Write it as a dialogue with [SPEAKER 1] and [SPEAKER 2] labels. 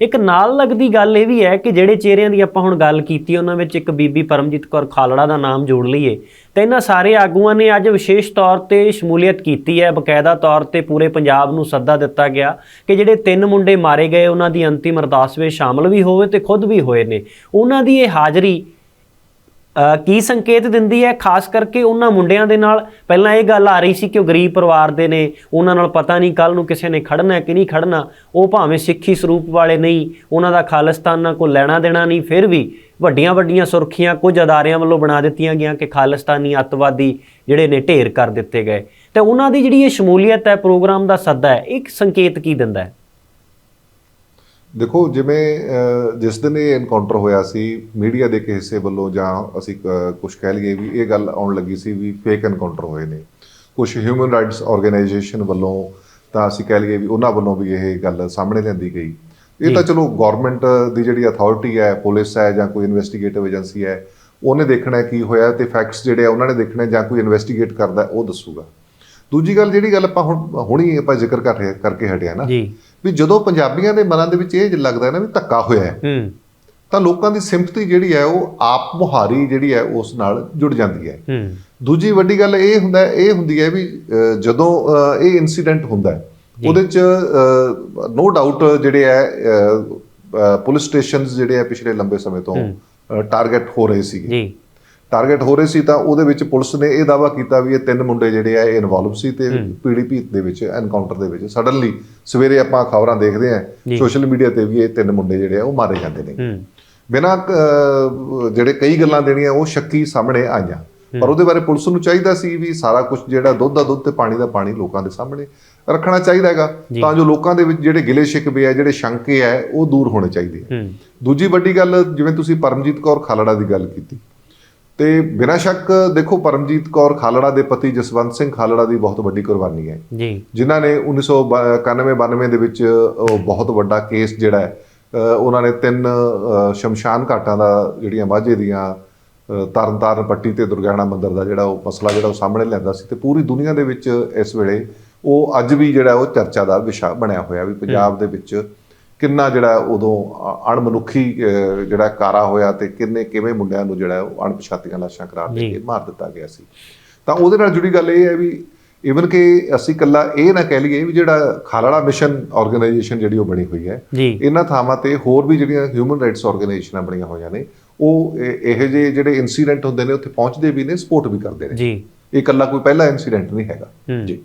[SPEAKER 1] ਇੱਕ ਨਾਲ ਲੱਗਦੀ ਗੱਲ ਇਹ ਵੀ ਹੈ ਕਿ ਜਿਹੜੇ ਚਿਹਰਿਆਂ ਦੀ ਆਪਾਂ ਹੁਣ ਗੱਲ ਕੀਤੀ, ਉਹਨਾਂ ਵਿੱਚ ਇੱਕ ਬੀਬੀ ਪਰਮਜੀਤ ਕੌਰ ਖਾਲੜਾ ਦਾ ਨਾਮ ਜੋੜ ਲਈਏ, ਤਾਂ ਇਹਨਾਂ ਸਾਰੇ ਆਗੂਆਂ ਨੇ ਅੱਜ ਵਿਸ਼ੇਸ਼ ਤੌਰ ਤੇ ਸ਼ਮੂਲੀਅਤ ਕੀਤੀ ਹੈ। ਬਕਾਇਦਾ ਤੌਰ ਤੇ ਪੂਰੇ ਪੰਜਾਬ ਨੂੰ ਸੱਦਾ ਦਿੱਤਾ ਗਿਆ ਕਿ ਜਿਹੜੇ ਤਿੰਨ ਮੁੰਡੇ ਮਾਰੇ ਗਏ, ਉਹਨਾਂ ਦੀ ਅੰਤਿਮ ਅਰਦਾਸ ਵਿੱਚ ਸ਼ਾਮਲ ਵੀ ਹੋਵੇ ਤੇ ਖੁਦ ਵੀ ਹੋਏ ਨੇ। ਉਹਨਾਂ ਦੀ ਇਹ ਹਾਜ਼ਰੀ ਕੀ ਸੰਕੇਤ ਦਿੰਦੀ ਹੈ? ਖਾਸ ਕਰਕੇ ਉਹਨਾਂ ਮੁੰਡਿਆਂ ਦੇ ਨਾਲ। ਪਹਿਲਾਂ ਇਹ ਗੱਲ ਆ ਰਹੀ ਸੀ ਕਿ ਉਹ ਗਰੀਬ ਪਰਿਵਾਰ ਦੇ ਨੇ। ਉਹਨਾਂ ਨਾਲ ਪਤਾ ਨਹੀਂ ਕੱਲ ਨੂੰ ਕਿਸੇ ਨੇ ਖੜਨਾ ਕਿ ਨਹੀਂ ਖੜਨਾ ਉਹ ਭਾਵੇਂ ਸਿੱਖੀ ਸਰੂਪ ਵਾਲੇ ਨਹੀਂ, ਉਹਨਾਂ ਦਾ ਖਾਲਿਸਤਾਨ ਨਾਲ ਕੋਈ ਲੈਣਾ ਦੇਣਾ ਨਹੀਂ, ਫਿਰ ਵੀ ਵੱਡੀਆਂ ਵੱਡੀਆਂ ਸੁਰਖੀਆਂ ਕੁਝ ਅਦਾਰਿਆਂ ਵੱਲੋਂ ਬਣਾ ਦਿੱਤੀਆਂ ਗਈਆਂ ਕਿ ਖਾਲਿਸਤਾਨੀ ਅੱਤਵਾਦੀ ਜਿਹੜੇ ਨੇ ਢੇਰ ਕਰ ਦਿੱਤੇ ਗਏ। ਤੇ ਉਹਨਾਂ ਦੀ ਜਿਹੜੀ ਇਹ ਸ਼ਮੂਲੀਅਤ ਹੈ, ਪ੍ਰੋਗਰਾਮ ਦਾ ਸੱਦਾ ਹੈ, ਇੱਕ ਸੰਕੇਤ ਕੀ ਦਿੰਦਾ ਹੈ?
[SPEAKER 2] ਦੇਖੋ ਜਿਵੇਂ ਜਿਸ ਦਿਨ ਇਹ ਐਨਕਾਊਂਟਰ ਹੋਇਆ ਸੀ ਮੀਡੀਆ ਦੇ ਕਿਸੇ ਹਿੱਸੇ ਵੱਲੋਂ ਜਾਂ ਅਸੀਂ ਕੁਝ ਕਹਿ ਲਈਏ ਵੀ ਇਹ ਗੱਲ ਆਉਣ ਲੱਗੀ ਸੀ ਵੀ ਫੇਕ ਐਨਕਾਊਂਟਰ ਹੋਏ ਨੇ। ਕੁਝ ਹਿਊਮਨ ਰਾਈਟਸ ਆਰਗੇਨਾਈਜੇਸ਼ਨ ਵੱਲੋਂ ਤਾਂ ਅਸੀਂ ਕਹਿ ਲਈਏ ਵੀ ਉਹਨਾਂ ਵੱਲੋਂ ਵੀ ਇਹ ਗੱਲ ਸਾਹਮਣੇ ਲਿਆਂਦੀ ਗਈ। ਇਹ ਤਾਂ ਚਲੋ ਗਵਰਨਮੈਂਟ ਦੀ ਜਿਹੜੀ ਅਥਾਰਟੀ ਹੈ ਪੁਲਿਸ ਹੈ ਜਾਂ ਕੋਈ ਇਨਵੈਸਟੀਗੇਟਿਵ ਏਜੰਸੀ ਹੈ ਉਹਨੇ ਦੇਖਣਾ ਹੈ ਕੀ ਹੋਇਆ ਤੇ ਫੈਕਟਸ ਜਿਹੜੇ ਆ ਉਹਨਾਂ ਨੇ ਦੇਖਣਾ ਜਾਂ ਕੋਈ ਇਨਵੈਸਟੀਗੇਟ ਕਰਦਾ ਉਹ ਦੱਸੂਗਾ। ਦੂਜੀ ਗੱਲ ਜਿਹੜੀ ਗੱਲ ਆਪਾਂ ਹੁਣ ਹੁਣੀ ਆਪਾਂ ਜ਼ਿਕਰ ਕਰ ਰਹੇ ਕਰਕੇ ਹਟਿਆ ਨਾ।
[SPEAKER 1] ਜੀ।
[SPEAKER 2] ਵੀ ਜਦੋਂ ਪੰਜਾਬੀਆਂ ਦੇ ਮਨਾਂ ਦੇ ਵਿੱਚ ਇਹ ਲੱਗਦਾ ਹੈ ਨਾ ਵੀ ਧੱਕਾ ਹੋਇਆ ਹੈ
[SPEAKER 1] ਹੂੰ।
[SPEAKER 2] ਤਾਂ ਲੋਕਾਂ ਦੀ ਸਿੰਪਥੀ ਜਿਹੜੀ ਹੈ ਉਹ ਆਪ ਮੁਹਾਰੀ ਜਿਹੜੀ ਹੈ ਉਸ ਨਾਲ ਜੁੜ ਜਾਂਦੀ ਹੈ।
[SPEAKER 1] ਹੂੰ।
[SPEAKER 2] ਦੂਜੀ ਵੱਡੀ ਗੱਲ ਇਹ ਹੁੰਦਾ ਹੈ ਇਹ ਹੁੰਦੀ ਹੈ ਵੀ ਜਦੋਂ ਇਹ ਇਨਸੀਡੈਂਟ ਹੁੰਦਾ ਹੈ ਉਹਦੇ ਚ ਨੋ ਡਾਊਟ ਜਿਹੜੇ ਹੈ ਪੁਲਿਸ ਸਟੇਸ਼ਨਸ ਜਿਹੜੇ ਆ ਪਿਛਲੇ ਲੰਬੇ ਸਮੇਂ ਤੋਂ ਟਾਰਗੇਟ ਹੋ ਰਹੇ ਸੀਗੇ।
[SPEAKER 1] ਜੀ।
[SPEAKER 2] ਟਾਰਗੇਟ ਹੋ ਰਹੇ ਸੀ ਤਾਂ ਉਹਦੇ ਵਿੱਚ ਪੁਲਿਸ ਨੇ ਇਹ ਦਾਵਾ ਕੀਤਾ ਵੀ ਇਹ ਤਿੰਨ ਮੁੰਡੇ ਜਿਹੜੇ ਆ ਇਹ ਇਨਵੋਲਵ ਸੀ ਤੇ ਪੀਡੀਪੀ ਦੇ ਵਿੱਚ ਐਨਕਾਊਂਟਰ ਦੇ ਵਿੱਚ। ਸਡਨਲੀ ਸਵੇਰੇ ਆਪਾਂ ਖਬਰਾਂ ਦੇਖਦੇ ਆ ਸੋਸ਼ਲ ਮੀਡੀਆ ਤੇ ਵੀ ਇਹ ਤਿੰਨ ਮੁੰਡੇ ਜਿਹੜੇ ਆ ਉਹ ਮਾਰੇ ਜਾਂਦੇ ਨੇ। ਬਿਨਾਂ ਜਿਹੜੇ ਕਈ ਗੱਲਾਂ ਦੇਣੀਆਂ ਉਹ ਸ਼ੱਕੀ ਸਾਹਮਣੇ ਆਈਆਂ। ਪਰ ਉਹਦੇ ਬਾਰੇ ਪੁਲਿਸ ਨੂੰ ਚਾਹੀਦਾ ਸੀ ਵੀ ਸਾਰਾ ਕੁਝ ਜਿਹੜਾ ਦੁੱਧ ਦਾ ਦੁੱਧ ਤੇ ਪਾਣੀ ਦਾ ਪਾਣੀ ਲੋਕਾਂ ਦੇ ਸਾਹਮਣੇ ਰੱਖਣਾ ਚਾਹੀਦਾ ਹੈਗਾ। ਤਾਂ ਜੋ ਲੋਕਾਂ ਦੇ ਵਿੱਚ ਜਿਹੜੇ ਗਿਲੇ ਸ਼ਿਕਵੇ ਆ ਜਿਹੜੇ ਸ਼ੰਕੇ ਆ ਉਹ ਦੂਰ ਹੋਣੇ ਚਾਹੀਦੇ ਆ। ਦੂਜੀ ਵੱਡੀ ਗੱਲ ਜਿਵੇਂ ਤੁਸੀਂ ਪਰਮਜੀਤ ਕੌਰ ਖਾਲੜਾ ਦੀ ਗੱਲ ਕੀਤੀ ਤੇ ਬਿਨਾਂ ਸ਼ੱਕ ਦੇਖੋ ਪਰਮਜੀਤ ਕੌਰ ਖਾਲੜਾ ਦੇ ਪਤੀ ਜਸਵੰਤ ਸਿੰਘ ਖਾਲੜਾ ਦੀ ਬਹੁਤ ਵੱਡੀ ਕੁਰਬਾਨੀ ਹੈ।
[SPEAKER 1] ਜੀ।
[SPEAKER 2] ਜਿਨ੍ਹਾਂ ਨੇ 1991-92 ਦੇ ਵਿੱਚ ਉਹ ਬਹੁਤ ਵੱਡਾ ਕੇਸ ਜਿਹੜਾ ਹੈ ਉਹਨਾਂ ਨੇ ਤਿੰਨ ਸ਼ਮਸ਼ਾਨ ਘਾਟਾਂ ਦਾ ਜਿਹੜੀਆਂ ਮਾਝੇ ਦੀਆਂ ਤਰਨਤਾਰਨ ਪੱਟੀ ਤੇ ਦੁਰਗਿਆਣਾ ਮੰਦਿਰ ਦਾ ਜਿਹੜਾ ਉਹ ਮਸਲਾ ਜਿਹੜਾ ਉਹ ਸਾਹਮਣੇ ਲਿਆਂਦਾ ਸੀ ਤੇ ਪੂਰੀ ਦੁਨੀਆ ਦੇ ਵਿੱਚ ਇਸ ਵੇਲੇ ਉਹ ਅੱਜ ਵੀ ਜਿਹੜਾ ਉਹ ਚਰਚਾ ਦਾ ਵਿਸ਼ਾ ਬਣਿਆ ਹੋਇਆ ਵੀ ਪੰਜਾਬ ਦੇ ਵਿੱਚ ਕਿੰਨਾ ਜਿਹੜਾ ਉਦੋਂ ਅਣਮਨੁੱਖੀ ਜਿਹੜਾ ਕਾਰਾ ਹੋਇਆ ਤੇ ਕਿੰਨੇ ਕਿਵੇਂ ਮੁੰਡਿਆਂ ਨੂੰ ਜਿਹੜਾ ਉਹ ਅਣਪਛਾਤੀਆਂ ਲਾਸ਼ਾਂ ਕਰਾਰ ਦੇ ਕੇ ਮਾਰ ਦਿੱਤਾ ਗਿਆ ਸੀ। ਤਾਂ ਉਹਦੇ ਨਾਲ ਜੁੜੀ ਗੱਲ ਇਹ ਹੈ ਵੀ ਇਵਨ ਕਿ ਅਸੀਂ ਕੱਲਾ ਇਹ ਨਾ ਕਹਿ ਲਈਏ ਵੀ ਜਿਹੜਾ ਖਾਲੜਾ ਮਿਸ਼ਨ ਆਰਗੇਨਾਈਜੇਸ਼ਨ ਜਿਹੜੀ ਉਹ ਬਣੀ ਹੋਈ ਹੈ ਇਹਨਾਂ ਥਾਵਾਂ ਤੇ ਹੋਰ ਵੀ ਜਿਹੜੀਆਂ ਹਿਊਮਨ ਰਾਈਟਸ ਆਰਗੇਨਾਈਜੇਸ਼ਨਾਂ ਬਣੀਆਂ ਹੋਈਆਂ ਨੇ ਉਹ ਇਹ- ਜਿਹੇ ਜਿਹੜੇ ਇਨਸੀਡੈਂਟ ਹੁੰਦੇ ਨੇ ਉੱਥੇ ਪਹੁੰਚਦੇ ਵੀ ਨੇ ਸਪੋਰਟ ਵੀ ਕਰਦੇ ਨੇ।
[SPEAKER 1] ਜੀ।
[SPEAKER 2] ਇਹ ਇਕੱਲਾ ਕੋਈ ਪਹਿਲਾ ਇਨਸੀਡੈਂਟ ਨਹੀਂ ਹੈਗਾ। ਜੀ।